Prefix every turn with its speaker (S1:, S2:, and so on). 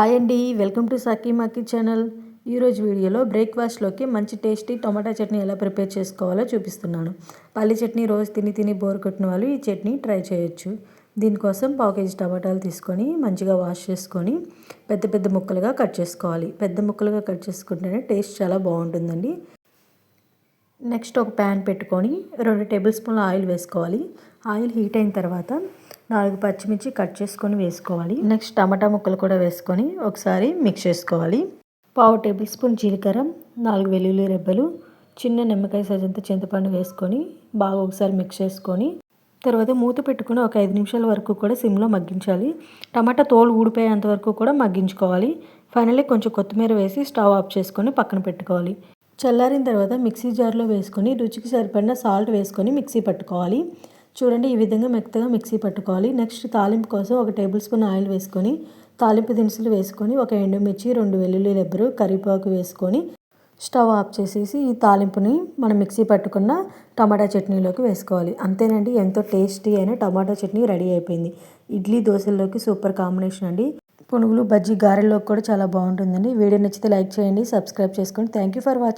S1: Hi అండి welcome to సాకి మాకి ఛానల్. ఈరోజు వీడియోలో బ్రేక్ఫాస్ట్లోకి మంచి టేస్టీ టొమాటో చట్నీ ఎలా ప్రిపేర్ చేసుకోవాలో చూపిస్తున్నాను. పల్లి చట్నీ రోజు తిని తిని బోర్ కొట్టిన వాళ్ళు ఈ చట్నీ ట్రై చేయొచ్చు. దీనికోసం పావు కేజీ టమాటాలు తీసుకొని మంచిగా వాష్ చేసుకొని పెద్ద పెద్ద ముక్కలుగా కట్ చేసుకోవాలి. పెద్ద ముక్కలుగా కట్ చేసుకుంటేనే టేస్ట్ చాలా బాగుంటుందండి. నెక్స్ట్ ఒక ప్యాన్ పెట్టుకొని రెండు టేబుల్ స్పూన్ల ఆయిల్ వేసుకోవాలి. ఆయిల్ హీట్ అయిన తర్వాత నాలుగు పచ్చిమిర్చి కట్ చేసుకొని వేసుకోవాలి. నెక్స్ట్ టమాటా ముక్కలు కూడా వేసుకొని ఒకసారి మిక్స్ చేసుకోవాలి. పావు టేబుల్ స్పూన్ జీలకర్ర నాలుగు వెల్లుల్లి రెబ్బలు చిన్న నిమ్మకాయ సజంత చింతపండు వేసుకొని బాగా ఒకసారి మిక్స్ చేసుకొని తర్వాత మూత పెట్టుకుని ఒక ఐదు నిమిషాల వరకు కూడా సిమ్లో మగ్గించాలి. టమాటా తోలు ఊడిపోయేంత వరకు కూడా మగ్గించుకోవాలి. ఫైనల్లీ కొంచెం కొత్తిమీర వేసి స్టవ్ ఆఫ్ చేసుకొని పక్కన పెట్టుకోవాలి. చల్లారిన తర్వాత మిక్సీ జార్లో వేసుకొని రుచికి సరిపడిన సాల్ట్ వేసుకొని మిక్సీ పట్టుకోవాలి. చూడండి ఈ విధంగా మెత్తగా మిక్సీ పట్టుకోవాలి. నెక్స్ట్ తాలింపు కోసం ఒక టేబుల్ స్పూన్ ఆయిల్ వేసుకొని తాలింపు దినుసులు వేసుకొని ఒక ఎండుమిర్చి రెండు వెల్లుల్లి లెబ్బరు కరివేపాకు వేసుకొని స్టవ్ ఆఫ్ చేసేసి ఈ తాలింపుని మనం మిక్సీ పట్టుకున్న టమాటా చట్నీలోకి వేసుకోవాలి. అంతేనండి ఎంతో టేస్టీ అయిన టమాటా చట్నీ రెడీ అయిపోయింది. ఇడ్లీ దోశల్లోకి సూపర్ కాంబినేషన్ అండి. పునుగులు బజ్జీ గారెల్లోకి కూడా చాలా బాగుంటుందండి. వీడియో నచ్చితే లైక్ చేయండి సబ్స్క్రైబ్ చేసుకోండి థ్యాంక్ యూ ఫర్ వాచింగ్